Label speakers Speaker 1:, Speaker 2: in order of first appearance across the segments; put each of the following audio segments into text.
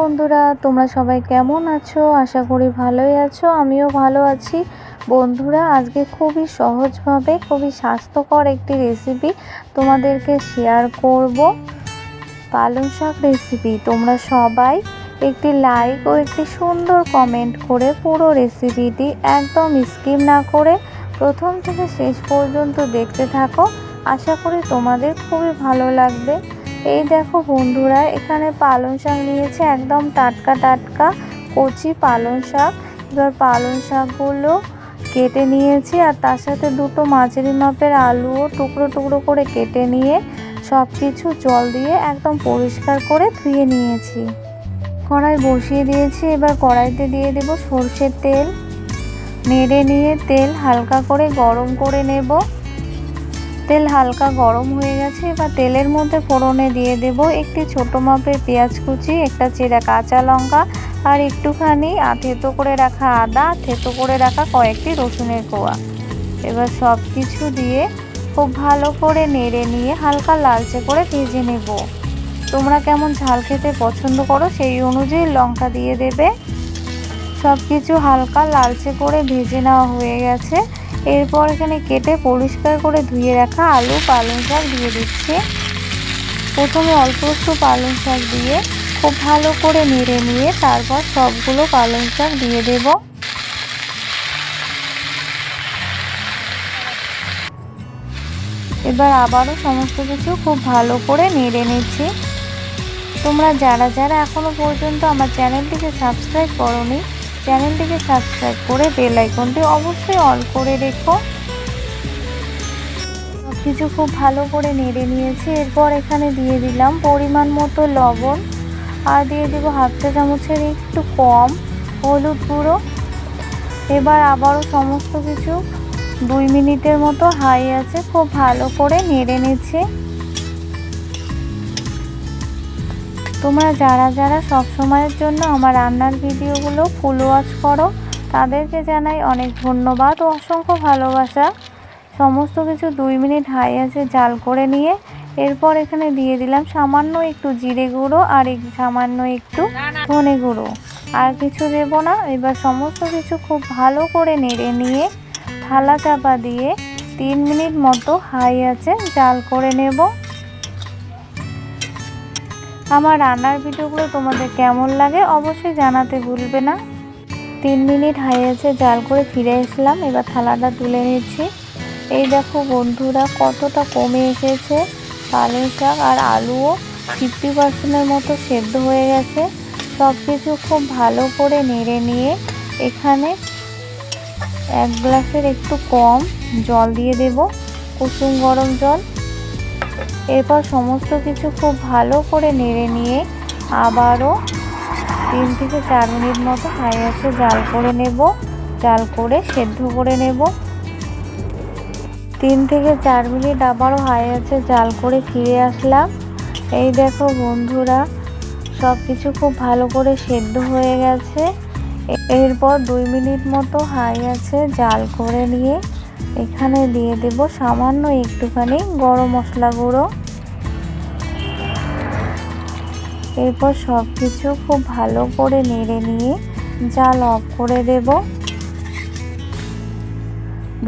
Speaker 1: বন্ধুরা, তোমরা সবাই কেমন আছো? আশা করি ভালোই আছো, আমিও ভালো আছি। বন্ধুরা, আজকে খুবই সহজভাবে, খুবই স্বাস্থ্যকর একটি রেসিপি তোমাদেরকে শেয়ার করব। পালং শাক রেসিপি তোমরা সবাই একটি লাইক ও একটি সুন্দর কমেন্ট করে পুরো রেসিপিটি একদম স্কিপ না করে প্রথম থেকে শেষ পর্যন্ত দেখতে থাকো। আশা করি তোমাদের খুবই ভালো লাগবে। এই দেখো বন্ধুরা, এখানে পালং শাক নিয়েছে, একদম টাটকা টাটকা কচি পালং শাক। এবার পালং শাকগুলো কেটে নিয়েছি, আর তার সাথে দুটো মাঝারি মাপের আলুও টুকরো টুকরো করে কেটে নিয়ে সব কিছু জল দিয়ে একদম পরিষ্কার করে ধুয়ে নিয়েছি। কড়াই বসিয়ে দিয়েছি, এবার কড়াইতে দিয়ে দেব সর্ষের তেল। নেড়ে নিয়ে তেল হালকা করে গরম করে নেব। তেল হালকা গরম হয়ে গেছে, এবার তেলের মধ্যে ফোড়নে দিয়ে দেব একটি ছোট মাপের পেঁয়াজ কুচি, একটা চেরা কাঁচা লঙ্কা আর একটুখানি থেতো করে রাখা আদা, থেতো করে রাখা কয়েকটি রসুনের কোয়া। এবার সব কিছু দিয়ে খুব ভালো করে নেড়ে নিয়ে হালকা লালচে করে ভেজে নেব। তোমরা কেমন ঝাল খেতে পছন্দ করো সেই অনুযায়ী লঙ্কা দিয়ে দেবে। সব কিছু হালকা লালচে করে ভেজে নেওয়া হয়ে গেছে। এরপর এখানে কেটে পরিষ্কার করে ধুয়ে রাখা আলু, পালং শাক দিয়ে দিচ্ছি। প্রথমে অল্প একটু পালং শাক দিয়ে খুব ভালো করে নেড়ে নিয়ে তারপর সবগুলো পালং শাক দিয়ে দেব। এবার আবারও সমস্ত কিছু খুব ভালো করে নেড়ে নিচ্ছি। তোমরা যারা যারা এখনও পর্যন্ত আমার চ্যানেলটিকে সাবস্ক্রাইব করনি চ্যানেলটিকে সাবস্ক্রাইব করে বেল আইকনটি অবশ্যই অল করে রেখো। সব কিছু খুব ভালো করে নেড়ে নিয়েছি। এরপর এখানে দিয়ে দিলাম পরিমাণ মতো লবণ। আর দিয়ে দেব হাফ চা চামচের একটু কম হলুদ গুঁড়ো। এবার আবারও সমস্ত কিছু দুই মিনিটের মতো হাই আছে, খুব ভালো করে নেড়ে নিচ্ছি। তোমরা যারা যারা সব সময়ের জন্য আমার রান্নার ভিডিওগুলো ফুল ওয়াচ করো, তাদেরকে জানাই অনেক ধন্যবাদ ও অসংখ্য ভালোবাসা। সমস্ত কিছু দুই মিনিট হাই আছে জাল করে নিয়ে, এরপর এখানে দিয়ে দিলাম সামান্য একটু জিরে গুঁড়ো আর সামান্য একটু ধনে গুঁড়ো। আর কিছু দেবো না, এবার সমস্ত কিছু খুব ভালো করে নেড়ে নিয়ে থালা চাপা দিয়ে তিন মিনিট মতো হাই আছে জাল করে নেব। আমার রান্নার ভিডিওগুলো তোমাদের কেমন লাগে অবশ্যই জানাতে ভুলবে না। তিন মিনিট হাই আছে জাল করে ফিরে এসলাম। এবার থালাটা তুলে নিচ্ছি। এই দেখো বন্ধুরা, কতটা কমে এসেছে। পালং শাক আর আলুও ফিফটি পার্সেন্টের মতো সেদ্ধ হয়ে গেছে। সব কিছু খুব ভালো করে নেড়ে নিয়ে এখানে এক গ্লাসের একটু কম জল দিয়ে দেব। কুসুম গরম জল। এরপর সমস্ত কিছু খুব ভালো করে নেড়ে নিয়ে আবারও তিন থেকে চার মিনিট মতো হাই আছে জাল করে নেব, জাল করে সেদ্ধ করে নেব। তিন থেকে চার মিনিট আবারও হাই আছে জাল করে ফিরে আসলাম। এই দেখো বন্ধুরা সব কিছু খুব ভালো করে সেদ্ধ হয়ে গেছে। এরপর দুই মিনিট মতো হাই আছে জাল করে নিয়ে এখানে দিয়ে দেব সামান্য একটুখানি গরম মশলা গুঁড়ো। এরপর সব কিছু খুব ভালো করে নেড়ে নিয়ে জাল অফ করে দেব।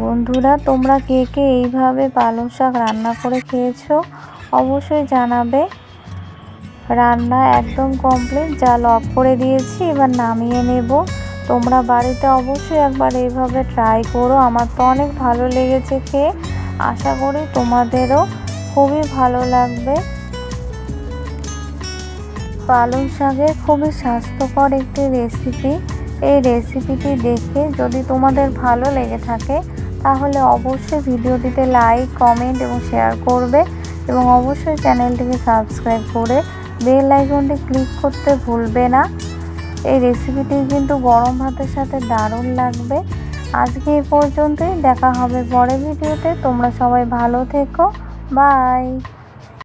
Speaker 1: বন্ধুরা, তোমরা কে কে এইভাবে পালং শাক রান্না করে খেয়েছো অবশ্যই জানাবে। রান্না একদম কমপ্লিট জাল অফ করে দিয়েছি, এবার নামিয়ে নেব। তোমরা বাড়িতে অবশ্যই একবার এইভাবে ট্রাই করো। আমার তো অনেক ভালো লেগেছে খেয়ে। আশা করি তোমাদেরও খুবই ভালো লাগবে। পালং শাকের খুবই স্বাস্থ্যকর একটি রেসিপি এই রেসিপিটি দেখে যদি তোমাদের ভালো লেগে থাকে, তাহলে অবশ্যই ভিডিওটিতে লাইক কমেন্ট এবং শেয়ার করবে এবং অবশ্যই চ্যানেলটিকে সাবস্ক্রাইব করে বেল আইকনটি ক্লিক করতে ভুলবে না। এই রেসিপিটি কিন্তু গরম ভাতের সাথে দারুণ লাগবে। আজকে এ পর্যন্তই, দেখা হবে পরের ভিডিওতে। তোমরা সবাই ভালো থেকো। বাই